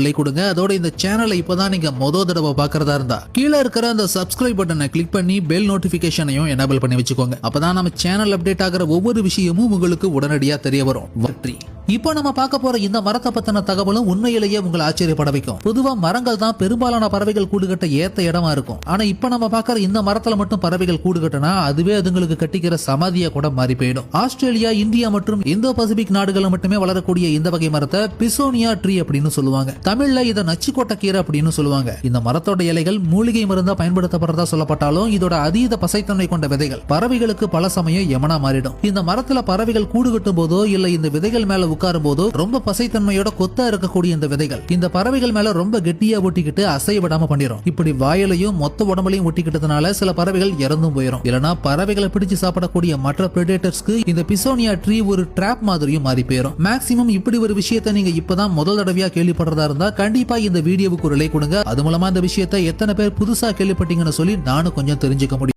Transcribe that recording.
Like கொடுங்க. அதோட இந்த சேனலை இப்பதான் நீங்க மொத தடவை பாக்குறதா இருந்தா கீழே இருக்கிற அந்த சப்ஸ்கிரைப் பட்டனை கிளிக் பண்ணி பெல் நோட்டிபிகேஷனையும் எனபிள் பண்ணி வச்சுக்கோங்க. அப்பதான் நம்ம சேனல் அப்டேட் ஆகிற ஒவ்வொரு விஷயமும் உங்களுக்கு உடனடியா தெரிய வரும். வெற்றி இப்போ நம்ம பார்க்க போற இந்த மரத்தை பத்தின தகவலும் உண்மையிலேயே உங்களை ஆச்சரியப்பட வைக்கும். பொதுவா மரங்கள் தான் பெரும்பாலான பறவைகள் கூடு கட்ட ஏத்த இடமா இருக்கும். ஆனா இப்ப நம்ம பாக்குற இந்த மரத்துல மட்டும் பறவைகள் கூடு கட்டினா அதுவே அதுங்களுக்கு கட்டிக்கிற சமாதியா கூட மாறி போயிடும். ஆஸ்திரேலியா இந்தியா மற்றும் இந்தோ பசிபிக் நாடுகள் மட்டுமே வளரக்கூடிய இந்த வகை மரத்தை பிசோனியா ட்ரீ அப்படின்னு சொல்லுவாங்க. தமிழ்ல இதை நச்சுக்கோட்டை கீரை அப்படின்னு சொல்லுவாங்க. இந்த மரத்தோட இலைகள் மூலிகை மருந்தா பயன்படுத்தப்படுறதா சொல்லப்பட்டாலும் இதோட அதீத பசைத்தன்மை கொண்ட விதைகள் பறவைகளுக்கு பல சமயம் யமனா மாறிடும். இந்த மரத்துல பறவைகள் கூடு கட்டும் போதோ இல்ல இந்த விதைகள் மேல உட்காரும் போதோ ரொம்ப பசைத்தன்மையோட கொத்தா இருக்கக்கூடிய இந்த விதைகள். இந்த பறவைகள் மேல ரொம்ப கெட்டியா ஒட்டிக்கிட்டு அசைய விடாம பண்ணிரும். இப்படி வாயிலையும் மொத்த உடம்புலையும் ஒட்டிக்கிட்டதுனால சில பறவைகள் இறந்தும் போயிடும் இல்லனா பறவைகளை பிடிச்சு சாப்பிடக்கூடிய மற்ற பிரெடேட்டர்ஸ்க்கு இந்த பிசோனியா ட்ரீ ஒரு ட்ராப் மாதிரியும் மாறி போயிடும் மேக்சிமம் இப்படி ஒரு விஷயத்தை நீங்க இப்பதான் முதல் தடவையா கேள்விப்படுறதா இருந்தா கண்டிப்பா இந்த வீடியோவுக்கு ஒரு லைக் கொடுங்க. அது மூலமா இந்த விஷயத்தை எத்தனை பேர் புதுசா கேள்விப்பட்டீங்கன்னு சொல்லி நானும் கொஞ்சம் தெரிஞ்சுக்க முடியும்.